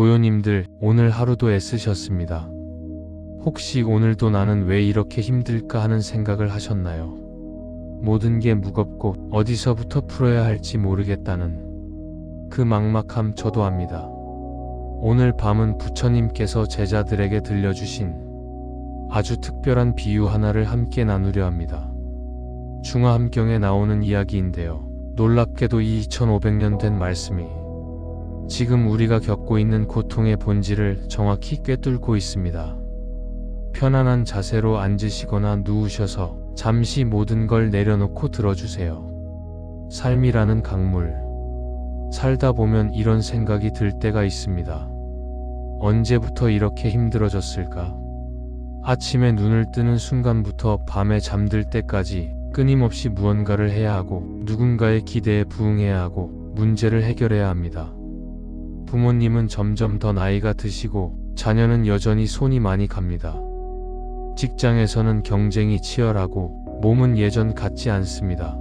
고요님들 오늘 하루도 애쓰셨습니다. 혹시 오늘도 나는 왜 이렇게 힘들까 하는 생각을 하셨나요? 모든 게 무겁고 어디서부터 풀어야 할지 모르겠다는 그 막막함 저도 압니다. 오늘 밤은 부처님께서 제자들에게 들려주신 아주 특별한 비유 하나를 함께 나누려 합니다. 중화함경에 나오는 이야기인데요. 놀랍게도 이 2500년 된 말씀이 지금 우리가 겪고 있는 고통의 본질을 정확히 꿰뚫고 있습니다. 편안한 자세로 앉으시거나 누우셔서 잠시 모든 걸 내려놓고 들어주세요. 삶이라는 강물. 살다 보면 이런 생각이 들 때가 있습니다. 언제부터 이렇게 힘들어졌을까? 아침에 눈을 뜨는 순간부터 밤에 잠들 때까지 끊임없이 무언가를 해야 하고 누군가의 기대에 부응해야 하고 문제를 해결해야 합니다. 부모님은 점점 더 나이가 드시고 자녀는 여전히 손이 많이 갑니다. 직장에서는 경쟁이 치열하고 몸은 예전 같지 않습니다.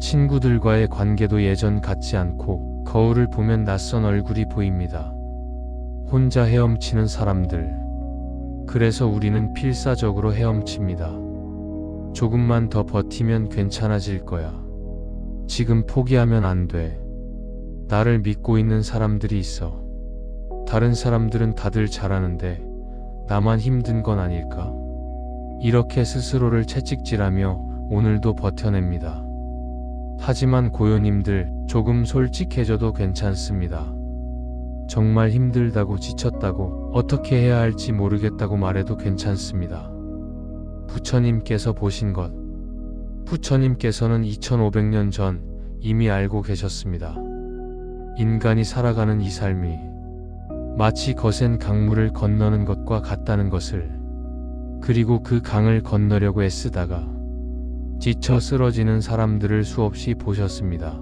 친구들과의 관계도 예전 같지 않고 거울을 보면 낯선 얼굴이 보입니다. 혼자 헤엄치는 사람들. 그래서 우리는 필사적으로 헤엄칩니다. 조금만 더 버티면 괜찮아질 거야. 지금 포기하면 안 돼. 나를 믿고 있는 사람들이 있어. 다른 사람들은 다들 잘하는데 나만 힘든 건 아닐까? 이렇게 스스로를 채찍질하며 오늘도 버텨냅니다. 하지만 고요님들 조금 솔직해져도 괜찮습니다. 정말 힘들다고 지쳤다고 어떻게 해야 할지 모르겠다고 말해도 괜찮습니다. 부처님께서 보신 것. 부처님께서는 2500년 전 이미 알고 계셨습니다. 인간이 살아가는 이 삶이 마치 거센 강물을 건너는 것과 같다는 것을 그리고 그 강을 건너려고 애쓰다가 지쳐 쓰러지는 사람들을 수없이 보셨습니다.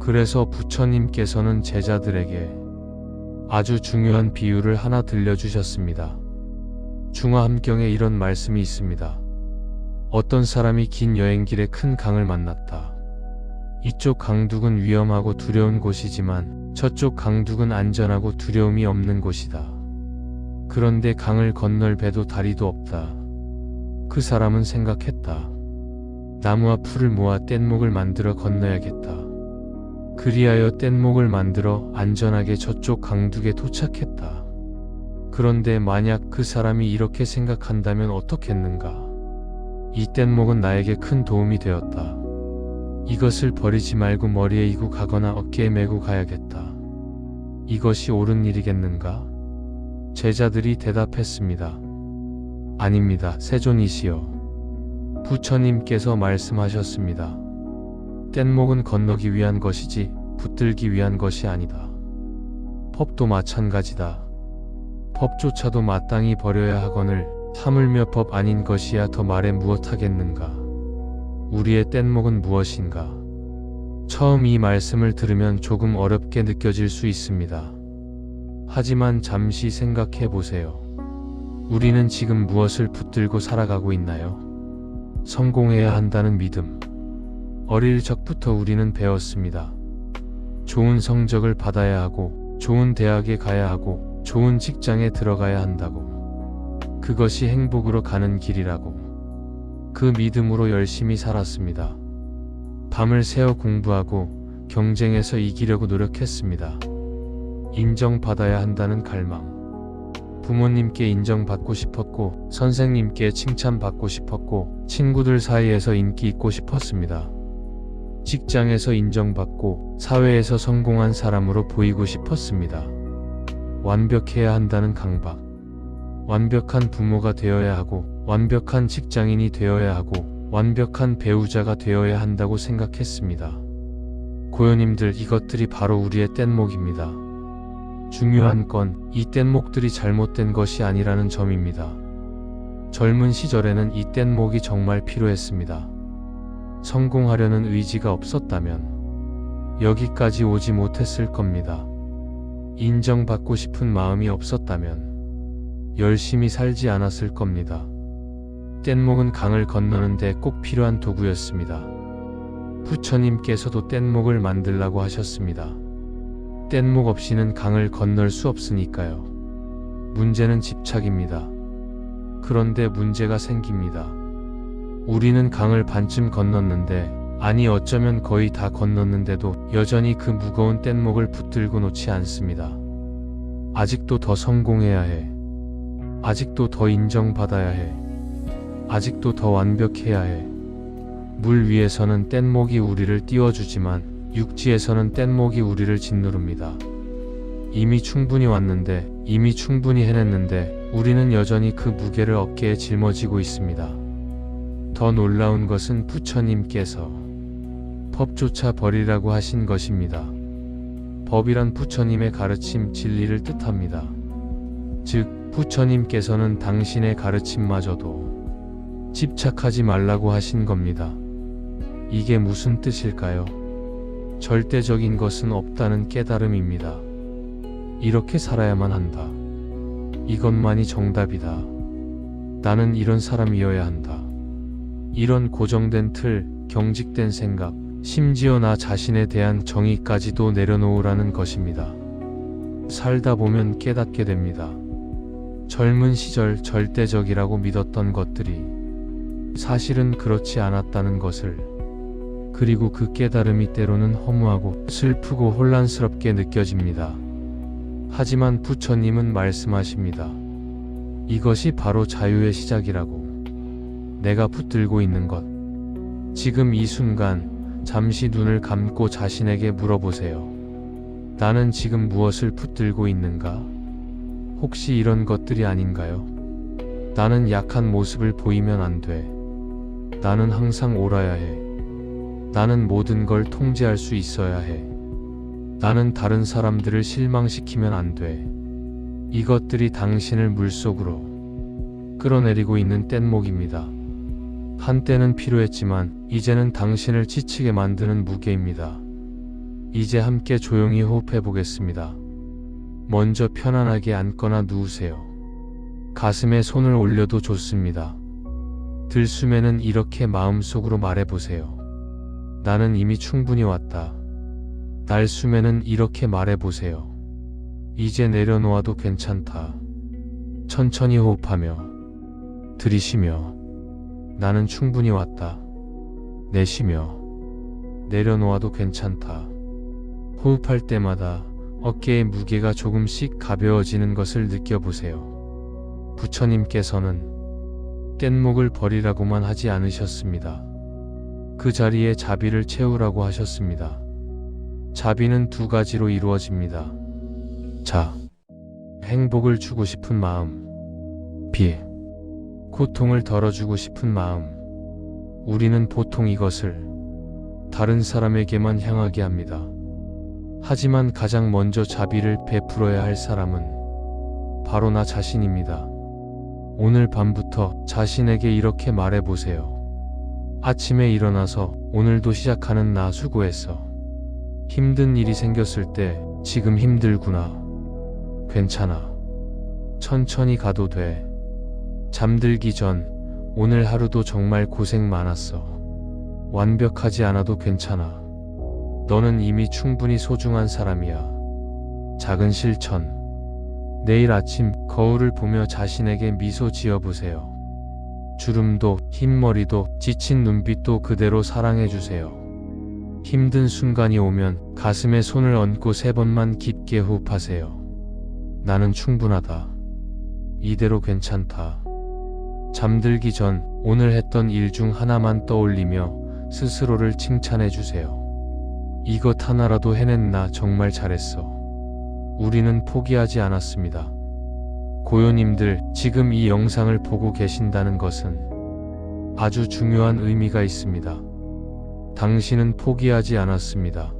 그래서 부처님께서는 제자들에게 아주 중요한 비유를 하나 들려주셨습니다. 중화함경에 이런 말씀이 있습니다. 어떤 사람이 긴 여행길에 큰 강을 만났다. 이쪽 강둑은 위험하고 두려운 곳이지만 저쪽 강둑은 안전하고 두려움이 없는 곳이다. 그런데 강을 건널 배도 다리도 없다. 그 사람은 생각했다. 나무와 풀을 모아 뗏목을 만들어 건너야겠다. 그리하여 뗏목을 만들어 안전하게 저쪽 강둑에 도착했다. 그런데 만약 그 사람이 이렇게 생각한다면 어떻겠는가? 이 뗏목은 나에게 큰 도움이 되었다. 이것을 버리지 말고 머리에 이고 가거나 어깨에 메고 가야겠다. 이것이 옳은 일이겠는가? 제자들이 대답했습니다. 아닙니다. 세존이시여. 부처님께서 말씀하셨습니다. 뗏목은 건너기 위한 것이지 붙들기 위한 것이 아니다. 법도 마찬가지다. 법조차도 마땅히 버려야 하거늘 하물며 법 아닌 것이야 더 말해 무엇하겠는가. 우리의 뗏목은 무엇인가? 처음 이 말씀을 들으면 조금 어렵게 느껴질 수 있습니다. 하지만 잠시 생각해 보세요. 우리는 지금 무엇을 붙들고 살아가고 있나요? 성공해야 한다는 믿음. 어릴 적부터 우리는 배웠습니다. 좋은 성적을 받아야 하고, 좋은 대학에 가야 하고, 좋은 직장에 들어가야 한다고. 그것이 행복으로 가는 길이라고. 그 믿음으로 열심히 살았습니다. 밤을 새워 공부하고 경쟁에서 이기려고 노력했습니다. 인정받아야 한다는 갈망. 부모님께 인정받고 싶었고, 선생님께 칭찬받고 싶었고, 친구들 사이에서 인기 있고 싶었습니다. 직장에서 인정받고, 사회에서 성공한 사람으로 보이고 싶었습니다. 완벽해야 한다는 강박. 완벽한 부모가 되어야 하고, 완벽한 직장인이 되어야 하고, 완벽한 배우자가 되어야 한다고 생각했습니다. 고요님들 이것들이 바로 우리의 뗏목입니다. 중요한 건 이 뗏목들이 잘못된 것이 아니라는 점입니다. 젊은 시절에는 이 뗏목이 정말 필요했습니다. 성공하려는 의지가 없었다면 여기까지 오지 못했을 겁니다. 인정받고 싶은 마음이 없었다면 열심히 살지 않았을 겁니다. 뗏목은 강을 건너는데 꼭 필요한 도구였습니다. 부처님께서도 뗏목을 만들라고 하셨습니다. 뗏목 없이는 강을 건널 수 없으니까요. 문제는 집착입니다. 그런데 문제가 생깁니다. 우리는 강을 반쯤 건넜는데, 아니 어쩌면 거의 다 건넜는데도 여전히 그 무거운 뗏목을 붙들고 놓지 않습니다. 아직도 더 성공해야 해. 아직도 더 인정받아야 해. 아직도 더 완벽해야 해. 물 위에서는 뗏목이 우리를 띄워주지만 육지에서는 뗏목이 우리를 짓누릅니다. 이미 충분히 왔는데, 이미 충분히 해냈는데, 우리는 여전히 그 무게를 어깨에 짊어지고 있습니다. 더 놀라운 것은 부처님께서 법조차 버리라고 하신 것입니다. 법이란 부처님의 가르침 진리를 뜻합니다. 즉, 부처님께서는 당신의 가르침마저도 집착하지 말라고 하신 겁니다. 이게 무슨 뜻일까요? 절대적인 것은 없다는 깨달음입니다. 이렇게 살아야만 한다. 이것만이 정답이다. 나는 이런 사람이어야 한다. 이런 고정된 틀, 경직된 생각, 심지어 나 자신에 대한 정의까지도 내려놓으라는 것입니다. 살다 보면 깨닫게 됩니다. 젊은 시절 절대적이라고 믿었던 것들이 사실은 그렇지 않았다는 것을 그리고 그 깨달음이 때로는 허무하고 슬프고 혼란스럽게 느껴집니다. 하지만 부처님은 말씀하십니다. 이것이 바로 자유의 시작이라고. 내가 붙들고 있는 것. 지금 이 순간 잠시 눈을 감고 자신에게 물어보세요. 나는 지금 무엇을 붙들고 있는가? 혹시 이런 것들이 아닌가요? 나는 약한 모습을 보이면 안 돼. 나는 항상 옳아야 해. 나는 모든 걸 통제할 수 있어야 해. 나는 다른 사람들을 실망시키면 안 돼. 이것들이 당신을 물속으로 끌어내리고 있는 뗏목입니다. 한때는 필요했지만 이제는 당신을 지치게 만드는 무게입니다. 이제 함께 조용히 호흡해 보겠습니다. 먼저 편안하게 앉거나 누우세요. 가슴에 손을 올려도 좋습니다. 들숨에는 이렇게 마음속으로 말해보세요. 나는 이미 충분히 왔다. 날숨에는 이렇게 말해보세요. 이제 내려놓아도 괜찮다. 천천히 호흡하며 들이쉬며 나는 충분히 왔다. 내쉬며 내려놓아도 괜찮다. 호흡할 때마다 어깨의 무게가 조금씩 가벼워지는 것을 느껴보세요. 부처님께서는 뗏목을 버리라고만 하지 않으셨습니다. 그 자리에 자비를 채우라고 하셨습니다. 자비는 두 가지로 이루어집니다. 자, 행복을 주고 싶은 마음. 비, 고통을 덜어주고 싶은 마음. 우리는 보통 이것을 다른 사람에게만 향하게 합니다. 하지만 가장 먼저 자비를 베풀어야 할 사람은 바로 나 자신입니다. 오늘 밤부터 자신에게 이렇게 말해보세요. 아침에 일어나서 오늘도 시작하는 나 수고했어. 힘든 일이 생겼을 때 지금 힘들구나. 괜찮아. 천천히 가도 돼. 잠들기 전 오늘 하루도 정말 고생 많았어. 완벽하지 않아도 괜찮아. 너는 이미 충분히 소중한 사람이야. 작은 실천. 내일 아침 거울을 보며 자신에게 미소 지어보세요. 주름도, 흰머리도, 지친 눈빛도 그대로 사랑해주세요. 힘든 순간이 오면 가슴에 손을 얹고 세 번만 깊게 호흡하세요. 나는 충분하다. 이대로 괜찮다. 잠들기 전 오늘 했던 일 중 하나만 떠올리며 스스로를 칭찬해 주세요. 이것 하나라도 해낸 나 정말 잘했어. 우리는 포기하지 않았습니다. 고요님들, 지금 이 영상을 보고 계신다는 것은 아주 중요한 의미가 있습니다. 당신은 포기하지 않았습니다.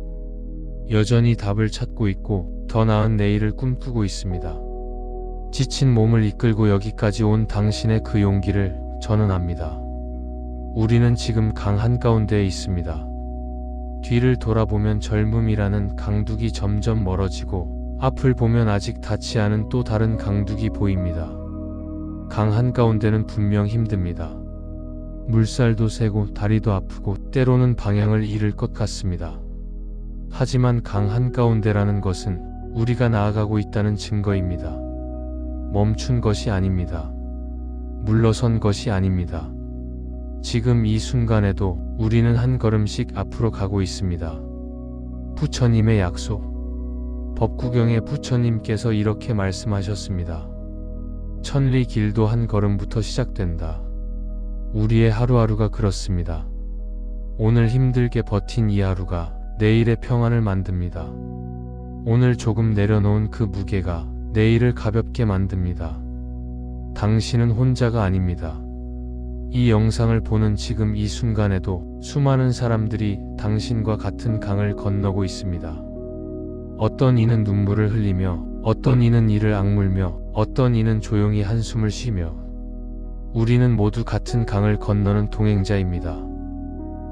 여전히 답을 찾고 있고 더 나은 내일을 꿈꾸고 있습니다. 지친 몸을 이끌고 여기까지 온 당신의 그 용기를 저는 압니다. 우리는 지금 강 한가운데에 있습니다. 뒤를 돌아보면 젊음이라는 강둑이 점점 멀어지고 앞을 보면 아직 닿지 않은 또 다른 강둑이 보입니다. 강 한가운데는 분명 힘듭니다. 물살도 세고 다리도 아프고 때로는 방향을 잃을 것 같습니다. 하지만 강 한가운데라는 것은 우리가 나아가고 있다는 증거입니다. 멈춘 것이 아닙니다. 물러선 것이 아닙니다. 지금 이 순간에도 우리는 한 걸음씩 앞으로 가고 있습니다. 부처님의 약속. 법구경의 부처님께서 이렇게 말씀하셨습니다. 천리 길도 한 걸음부터 시작된다. 우리의 하루하루가 그렇습니다. 오늘 힘들게 버틴 이 하루가 내일의 평안을 만듭니다. 오늘 조금 내려놓은 그 무게가 내일을 가볍게 만듭니다. 당신은 혼자가 아닙니다. 이 영상을 보는 지금 이 순간에도 수많은 사람들이 당신과 같은 강을 건너고 있습니다. 어떤 이는 눈물을 흘리며, 어떤 이는 이를 악물며, 어떤 이는 조용히 한숨을 쉬며, 우리는 모두 같은 강을 건너는 동행자입니다.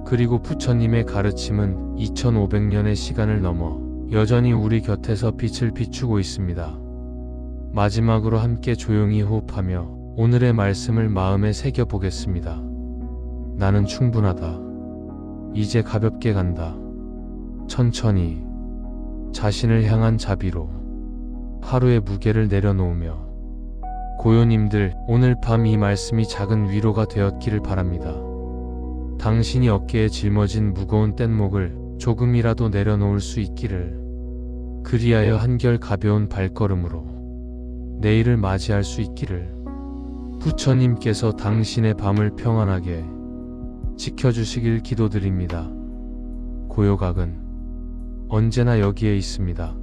그리고 부처님의 가르침은 2500년의 시간을 넘어 여전히 우리 곁에서 빛을 비추고 있습니다. 마지막으로 함께 조용히 호흡하며 오늘의 말씀을 마음에 새겨 보겠습니다. 나는 충분하다. 이제 가볍게 간다. 천천히 자신을 향한 자비로 하루의 무게를 내려놓으며 고요님들 오늘 밤 이 말씀이 작은 위로가 되었기를 바랍니다. 당신이 어깨에 짊어진 무거운 뗏목을 조금이라도 내려놓을 수 있기를 그리하여 한결 가벼운 발걸음으로 내일을 맞이할 수 있기를 부처님께서 당신의 밤을 평안하게 지켜주시길 기도드립니다. 고요각은 언제나 여기에 있습니다.